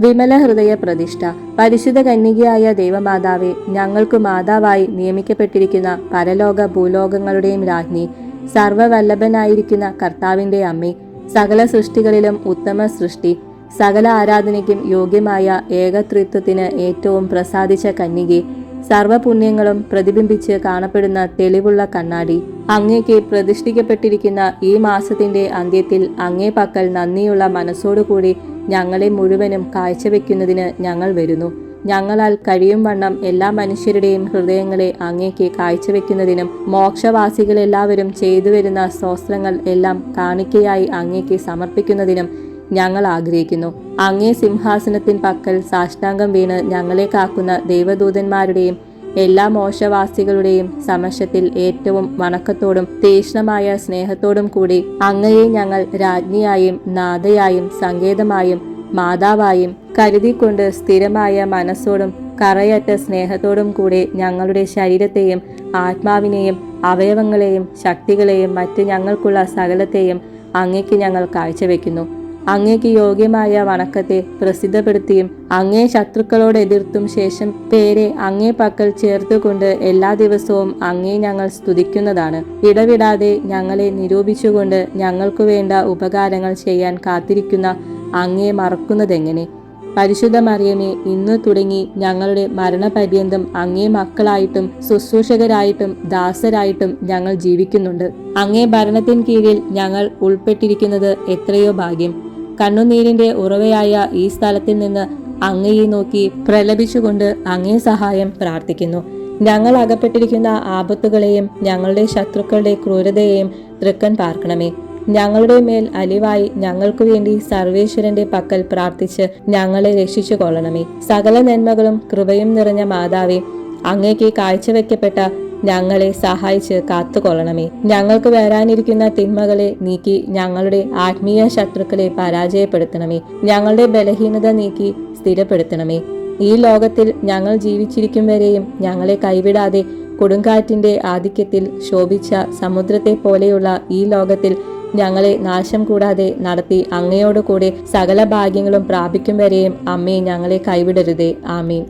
വിമല ഹൃദയ പ്രതിഷ്ഠ പരിശുദ്ധ കന്യകയായ ദേവമാതാവെ ഞങ്ങൾക്ക് മാതാവായി നിയമിക്കപ്പെട്ടിരിക്കുന്ന പരലോക ഭൂലോകങ്ങളുടെയും രാജ്ഞി സർവവല്ലഭനായിരിക്കുന്ന കർത്താവിന്റെ അമ്മ സകല സൃഷ്ടികളിലും ഉത്തമ സൃഷ്ടി സകല ആരാധനയ്ക്കും യോഗ്യമായ ഏകത്രിത്വത്തിന് ഏറ്റവും പ്രസാദിച്ച കന്യകെ സർവപുണ്യങ്ങളും പ്രതിബിംബിച്ച് കാണപ്പെടുന്ന തെളിവുള്ള കണ്ണാടി. അങ്ങേക്ക് പ്രതിഷ്ഠിക്കപ്പെട്ടിരിക്കുന്ന ഈ മാസത്തിന്റെ അന്ത്യത്തിൽ അങ്ങേ പക്കൽ നന്ദിയുള്ള മനസ്സോടുകൂടി ഞങ്ങളെ മുഴുവനും കാഴ്ചവെക്കുന്നതിന് ഞങ്ങൾ വരുന്നു. ഞങ്ങളാൽ കഴിയും വണ്ണം എല്ലാ മനുഷ്യരുടെയും ഹൃദയങ്ങളെ അങ്ങേക്ക് കാഴ്ചവെക്കുന്നതിനും മോക്ഷവാസികളെല്ലാവരും ചെയ്തു വരുന്ന സ്തോത്രങ്ങൾ എല്ലാം കാണിക്കയായി അങ്ങേക്ക് സമർപ്പിക്കുന്നതിനും ഞങ്ങൾ ആഗ്രഹിക്കുന്നു. അങ്ങേ സിംഹാസനത്തിൻ പക്കൽ സാഷ്ടാംഗം വീണ് ഞങ്ങളെ കാക്കുന്ന ദൈവദൂതന്മാരുടെയും എല്ലാ മോശവാസികളുടെയും സമക്ഷത്തിൽ ഏറ്റവും വണക്കത്തോടും തീക്ഷ്ണമായ സ്നേഹത്തോടും കൂടി അങ്ങയെ ഞങ്ങൾ രാജ്ഞിയായും നാഥയായും സങ്കേതമായും മാതാവായും കരുതിക്കൊണ്ട് സ്ഥിരമായ മനസ്സോടും കറയറ്റ സ്നേഹത്തോടും കൂടെ ഞങ്ങളുടെ ശരീരത്തെയും ആത്മാവിനെയും അവയവങ്ങളെയും ശക്തികളെയും മറ്റ് ഞങ്ങൾക്കുള്ള സകലത്തെയും അങ്ങേക്ക് ഞങ്ങൾ കാഴ്ചവെക്കുന്നു അങ്ങേക്ക് യോഗ്യമായ വണക്കത്തെ പ്രസിദ്ധപ്പെടുത്തിയും അങ്ങേ ശത്രുക്കളോട് എതിർത്തും ശേഷം പേരെ അങ്ങേ പക്കൽ ചേർത്തുകൊണ്ട് എല്ലാ ദിവസവും അങ്ങേ ഞങ്ങൾ സ്തുതിക്കുന്നതാണ്. ഇടവിടാതെ ഞങ്ങളെ നിരൂപിച്ചുകൊണ്ട് ഞങ്ങൾക്കു വേണ്ട ഉപകാരങ്ങൾ ചെയ്യാൻ കാത്തിരിക്കുന്ന അങ്ങേ മറക്കുന്നതെങ്ങനെ? പരിശുദ്ധ മറിയമേ ഇന്നു തുടങ്ങി ഞങ്ങളുടെ മരണപര്യന്തം അങ്ങേ മക്കളായിട്ടും ശുശ്രൂഷകരായിട്ടും ദാസരായിട്ടും ഞങ്ങൾ ജീവിക്കുന്നുണ്ട്. അങ്ങേ ഭരണത്തിൻ കീഴിൽ ഞങ്ങൾ ഉൾപ്പെട്ടിരിക്കുന്നത് എത്രയോ ഭാഗ്യം. കണ്ണുനീരിന്റെ ഉറവയായ ഈ സ്ഥലത്തിൽ നിന്ന് അങ്ങയെ നോക്കി പ്രലപിച്ചുകൊണ്ട് അങ്ങേ സഹായം പ്രാർത്ഥിക്കുന്നു. ഞങ്ങൾ അകപ്പെട്ടിരിക്കുന്ന ആപത്തുകളെയും ഞങ്ങളുടെ ശത്രുക്കളുടെ ക്രൂരതയെയും തൃക്കൻ പാർക്കണമേ. ഞങ്ങളുടെ മേൽ അലിവായി ഞങ്ങൾക്കു വേണ്ടി സർവേശ്വരന്റെ പക്കൽ പ്രാർത്ഥിച്ച് ഞങ്ങളെ രക്ഷിച്ചു കൊള്ളണമേ. സകല നന്മകളും കൃപയും നിറഞ്ഞ മാതാവേ അങ്ങേക്ക് കാഴ്ചവെക്കപ്പെട്ട ഞങ്ങളെ സഹായിച്ച് കാത്തുകൊള്ളണമേ. ഞങ്ങൾക്ക് വരാനിരിക്കുന്ന തിന്മകളെ നീക്കി ഞങ്ങളുടെ ആത്മീയ ശത്രുക്കളെ പരാജയപ്പെടുത്തണമേ. ഞങ്ങളുടെ ബലഹീനത നീക്കി സ്ഥിരപ്പെടുത്തണമേ. ഈ ലോകത്തിൽ ഞങ്ങൾ ജീവിച്ചിരിക്കും വരെയും ഞങ്ങളെ കൈവിടാതെ കൊടുങ്കാറ്റിന്റെ ആധിക്യത്തിൽ ശോഭിച്ച സമുദ്രത്തെ പോലെയുള്ള ഈ ലോകത്തിൽ ഞങ്ങളെ നാശം കൂടാതെ നടത്തി അങ്ങയോടുകൂടെ സകല ഭാഗ്യങ്ങളും പ്രാപിക്കും വരെയും അമ്മേ ഞങ്ങളെ കൈവിടരുതേ. ആമീൻ.